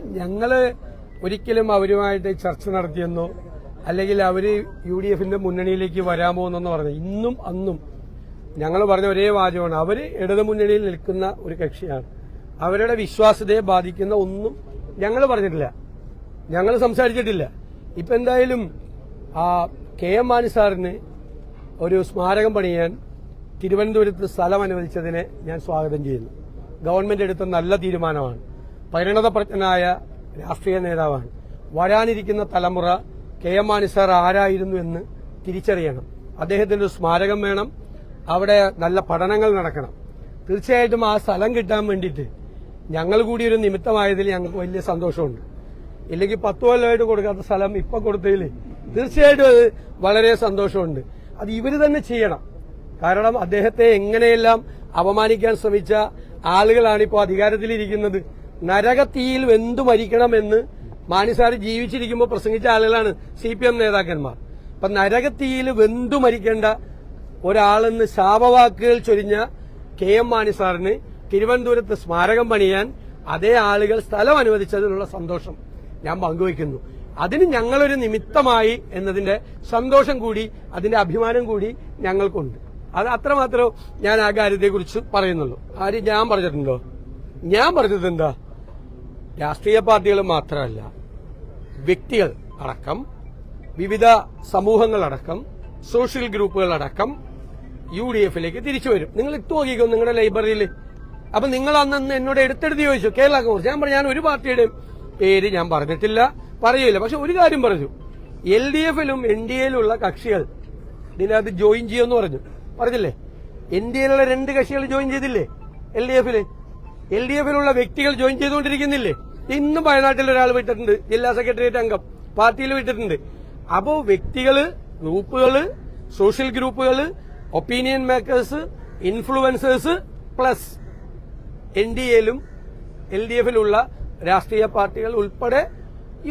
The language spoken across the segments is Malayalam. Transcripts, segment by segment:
ഞങ്ങൾ ഒരിക്കലും അവരുമായിട്ട് ചർച്ച നടത്തിയെന്നോ അല്ലെങ്കിൽ അവർ യു ഡി എഫിന്റെ മുന്നണിയിലേക്ക് വരാൻ എന്നൊന്നും പറഞ്ഞു. ഇന്നും അന്നും ഞങ്ങൾ പറഞ്ഞ ഒരേ വാചകമാണ്. അവർ ഇടതു മുന്നണിയിൽ നിൽക്കുന്ന ഒരു കക്ഷിയാണ്. അവരുടെ വിശ്വാസ്യതയെ ബാധിക്കുന്ന ഒന്നും ഞങ്ങൾ പറഞ്ഞിട്ടില്ല. ഞങ്ങൾ സംസാരിച്ചിട്ടില്ല. ഇപ്പൊ എന്തായാലും ആ കെ എം മാണി സാറിന് ഒരു സ്മാരകം പണിയാൻ തിരുവനന്തപുരത്ത് സ്ഥലം അനുവദിച്ചതിനെ ഞാൻ സ്വാഗതം ചെയ്യുന്നു. ഗവൺമെന്റ് എടുത്ത നല്ല തീരുമാനമാണ്. പരിണതപ്രജ്ഞനായ രാഷ്ട്രീയ നേതാവാണ്. വരാനിരിക്കുന്ന തലമുറ കെ എം മാണി സാർ ആരായിരുന്നു എന്ന് തിരിച്ചറിയണം. അദ്ദേഹത്തിന് ഒരു സ്മാരകം വേണം. അവിടെ നല്ല പഠനങ്ങൾ നടക്കണം. തീർച്ചയായിട്ടും ആ സ്ഥലം കിട്ടാൻ വേണ്ടിയിട്ട് ഞങ്ങൾ കൂടി ഒരു നിമിത്തമായതിൽ ഞങ്ങൾക്ക് വലിയ സന്തോഷമുണ്ട്. ഇല്ലെങ്കിൽ പത്ത് കൊല്ലമായിട്ട് കൊടുക്കാത്ത സ്ഥലം ഇപ്പൊ കൊടുത്തതിൽ തീർച്ചയായിട്ടും അത് വളരെ സന്തോഷമുണ്ട്. അത് ഇവർ തന്നെ ചെയ്യണം. കാരണം അദ്ദേഹത്തെ എങ്ങനെയെല്ലാം അപമാനിക്കാൻ ശ്രമിച്ച ആളുകളാണ് ഇപ്പോൾ അധികാരത്തിലിരിക്കുന്നത്. നരകത്തീയിൽ വെന്തു മരിക്കണമെന്ന് മാനിസാർ ജീവിച്ചിരിക്കുമ്പോൾ പ്രസംഗിച്ച ആളുകളാണ് സി പി എം നേതാക്കന്മാർ. അപ്പൊ നരകത്തീയിൽ വെന്തു മരിക്കേണ്ട ഒരാളെന്ന് ശാപവാക്കുകൾ ചൊരിഞ്ഞ കെ എം മാണി സാറിന് തിരുവനന്തപുരത്ത് സ്മാരകം പണിയാൻ അതേ ആളുകൾ സ്ഥലം അനുവദിച്ചതിനുള്ള സന്തോഷം ഞാൻ പങ്കുവയ്ക്കുന്നു. അതിന് ഞങ്ങളൊരു നിമിത്തമായി എന്നതിന്റെ സന്തോഷം കൂടി അതിന്റെ അഭിമാനം കൂടി ഞങ്ങൾക്കുണ്ട്. അത് അത്രമാത്രം ഞാൻ ആ കാര്യത്തെക്കുറിച്ച് പറയുന്നുള്ളൂ. ആര് ഞാൻ പറഞ്ഞിട്ടുണ്ടോ? ഞാൻ പറഞ്ഞത് എന്താ? രാഷ്ട്രീയ പാർട്ടികൾ മാത്രമല്ല വ്യക്തികൾ അടക്കം വിവിധ സമൂഹങ്ങളടക്കം സോഷ്യൽ ഗ്രൂപ്പുകളടക്കം യു ഡി എഫിലേക്ക് തിരിച്ചു വരും. നിങ്ങൾ ഇട്ട് നോക്കിക്കോ നിങ്ങളുടെ ലൈബ്രറിയിൽ. അപ്പൊ നിങ്ങൾ അന്ന് എന്നോട് എടുത്തെടുത്ത് ചോദിച്ചു കേരള കോൺഗ്രസ്. ഞാൻ പറഞ്ഞു ഞാൻ ഒരു പാർട്ടിയുടെയും പേര് ഞാൻ പറഞ്ഞിട്ടില്ല പറയില്ല പക്ഷെ ഒരു കാര്യം പറഞ്ഞു. എൽ ഡി എഫിലും എൻ ഡി എയിലുള്ള കക്ഷികൾ ഇതിനകത്ത് ജോയിൻ ചെയ്യുമെന്ന് പറഞ്ഞു. പറഞ്ഞില്ലേ? എൻ ഡി എയിലുള്ള രണ്ട് കക്ഷികൾ ജോയിൻ ചെയ്തില്ലേ? എൽ ഡി എഫിൽ? എൽ ഡി എഫിലുള്ള വ്യക്തികൾ ജോയിൻ ചെയ്തുകൊണ്ടിരിക്കുന്നില്ലേ? ഇന്നും വയനാട്ടിൽ ഒരാൾ വിട്ടിട്ടുണ്ട് ജില്ലാ സെക്രട്ടേറിയറ്റ് അംഗം. പാർട്ടിയിൽ വിട്ടിട്ടുണ്ട്. അപ്പോ വ്യക്തികൾ ഗ്രൂപ്പുകൾ സോഷ്യൽ ഗ്രൂപ്പുകൾ opinion makers influencers plus N D എയിലും L D എഫിലുള്ള രാഷ്ട്രീയ പാർട്ടികൾ ഉൾപ്പെടെ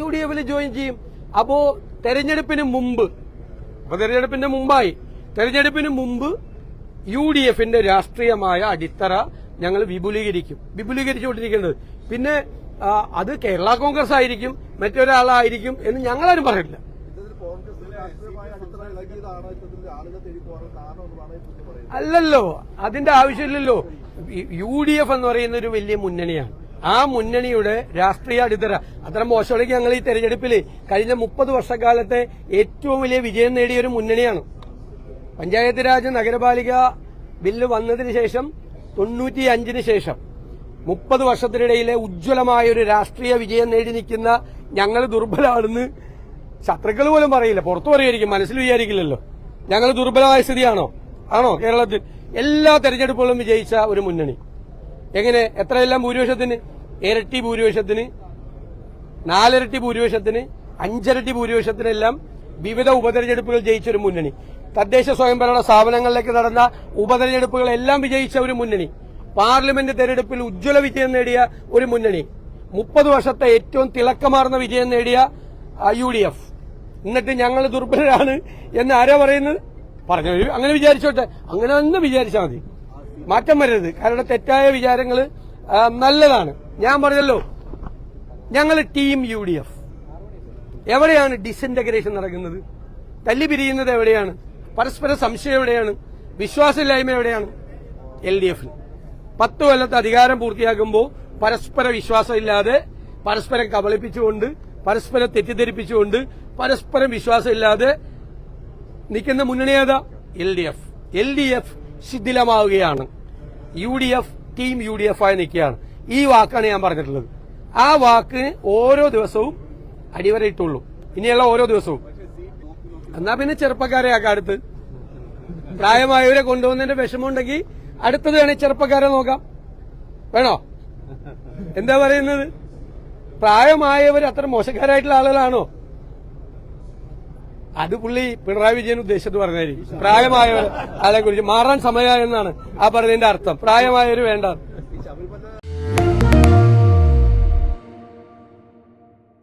യു ഡി എഫിൽ ജോയിൻ ചെയ്യും. അപ്പോ തെരഞ്ഞെടുപ്പിന് മുമ്പ് അപ്പൊ തെരഞ്ഞെടുപ്പിന്റെ മുമ്പായി തെരഞ്ഞെടുപ്പിന് മുമ്പ് യു ഡി എഫിന്റെ രാഷ്ട്രീയമായ അടിത്തറ ഞങ്ങൾ വിപുലീകരിക്കും. വിപുലീകരിച്ചുകൊണ്ടിരിക്കുന്നത്. പിന്നെ അത് കേരള കോൺഗ്രസ് ആയിരിക്കും മറ്റൊരാളായിരിക്കും എന്ന് ഞങ്ങളാരും പറയില്ല അല്ലല്ലോ അതിന്റെ ആവശ്യമില്ലല്ലോ. യു ഡി എഫ് എന്ന് പറയുന്ന ഒരു വലിയ മുന്നണിയാണ്. ആ മുന്നണിയുടെ രാഷ്ട്രീയ അടിത്തറ. അത്ര മോശമാണെങ്കിൽ ഞങ്ങൾ ഈ തെരഞ്ഞെടുപ്പിൽ കഴിഞ്ഞ മുപ്പത് വർഷക്കാലത്തെ ഏറ്റവും വലിയ വിജയം നേടിയ ഒരു മുന്നണിയാണ്. പഞ്ചായത്ത് രാജ് നഗരപാലിക ബില്ല് വന്നതിന് ശേഷം തൊണ്ണൂറ്റി അഞ്ചിന് ശേഷം മുപ്പത് വർഷത്തിനിടയിലെ ഉജ്ജ്വലമായ ഒരു രാഷ്ട്രീയ വിജയം നേടി നിൽക്കുന്ന ഞങ്ങൾ ദുർബലമാണെന്ന് ശത്രുക്കൾ പോലും പറയില്ല. പുറത്തു പറയുമായിരിക്കും മനസ്സിൽ വിചാരിക്കില്ലല്ലോ. ഞങ്ങൾ ദുർബലമായ സ്ഥിതിയാണോ? ആണോ കേരളത്തിൽ എല്ലാ തെരഞ്ഞെടുപ്പുകളും വിജയിച്ച ഒരു മുന്നണി. എങ്ങനെ? എത്രയെല്ലാം ഭൂരിപക്ഷത്തിന്? ഇരട്ടി ഭൂരിപക്ഷത്തിന് നാലിരട്ടി ഭൂരിപക്ഷത്തിന് അഞ്ചിരട്ടി ഭൂരിപക്ഷത്തിനെല്ലാം വിവിധ ഉപതെരഞ്ഞെടുപ്പുകൾ ജയിച്ച ഒരു മുന്നണി. തദ്ദേശ സ്വയംഭരണ സ്ഥാപനങ്ങളിലേക്ക് നടന്ന ഉപതെരഞ്ഞെടുപ്പുകളെല്ലാം വിജയിച്ച ഒരു മുന്നണി. പാർലമെന്റ് തെരഞ്ഞെടുപ്പിൽ ഉജ്ജ്വല വിജയം നേടിയ ഒരു മുന്നണി. മുപ്പത് വർഷത്തെ ഏറ്റവും തിളക്കമാർന്ന വിജയം നേടിയ യു ഡി എഫ്. എന്നിട്ട് ഞങ്ങൾ ദുർബലരാണ് എന്ന് ആരാ പറയുന്നത്? പറഞ്ഞു അങ്ങനെ വിചാരിച്ചോട്ടെ. അങ്ങനെ തന്നെ വിചാരിച്ചാൽ മതി. മാറ്റം വരരുത്. കാരണം തെറ്റായ വിചാരങ്ങൾ നല്ലതാണ്. ഞാൻ പറഞ്ഞല്ലോ. ഞങ്ങൾ ടീം യു ഡി എഫ്. എവിടെയാണ് ഡിസിന്റഗ്രേഷൻ നടക്കുന്നത്? തല്ലി പിരിയുന്നത് എവിടെയാണ്? പരസ്പര സംശയം എവിടെയാണ്? വിശ്വാസമില്ലായ്മ എവിടെയാണ്? എൽ ഡി എഫിൽ പത്ത് കൊല്ലത്തെ അധികാരം പൂർത്തിയാക്കുമ്പോൾ പരസ്പര വിശ്വാസമില്ലാതെ പരസ്പരം കബളിപ്പിച്ചുകൊണ്ട് പരസ്പരം തെറ്റിദ്ധരിപ്പിച്ചുകൊണ്ട് പരസ്പരം വിശ്വാസമില്ലാതെ നിൽക്കുന്ന മുന്നണി ഏതാ? L D F. L D F ശിഥിലമാവുകയാണ്. U D F team U D F ആയി നിൽക്കുകയാണ്. ഈ വാക്കാണ് ഞാൻ പറഞ്ഞിട്ടുള്ളത്. ആ വാക്ക് ഓരോ ദിവസവും അടിവരയിട്ടുള്ളൂ. ഇനിയുള്ള ഓരോ ദിവസവും. എന്നാ പിന്നെ ചെറുപ്പക്കാരെ ആക്കാം അടുത്ത്. പ്രായമായവരെ കൊണ്ടുവന്നതിന്റെ വിഷമമുണ്ടെങ്കിൽ അടുത്തത് വേണേ ചെറുപ്പക്കാരെ നോക്കാം. വേണോ? എന്താ പറയുന്നത്? പ്രായമായവർ അത്ര മോശക്കാരായിട്ടുള്ള ആളുകളാണോ? അത് പുള്ളി പിണറായി വിജയൻ ഉദ്ദേശിച്ചത് പറഞ്ഞായിരിക്കും. പ്രായമായവർ കുറിച്ച് മാറാൻ സമയമായെന്നാണ് ആ പറഞ്ഞതിന്റെ അർത്ഥം. പ്രായമായവർ വേണ്ട.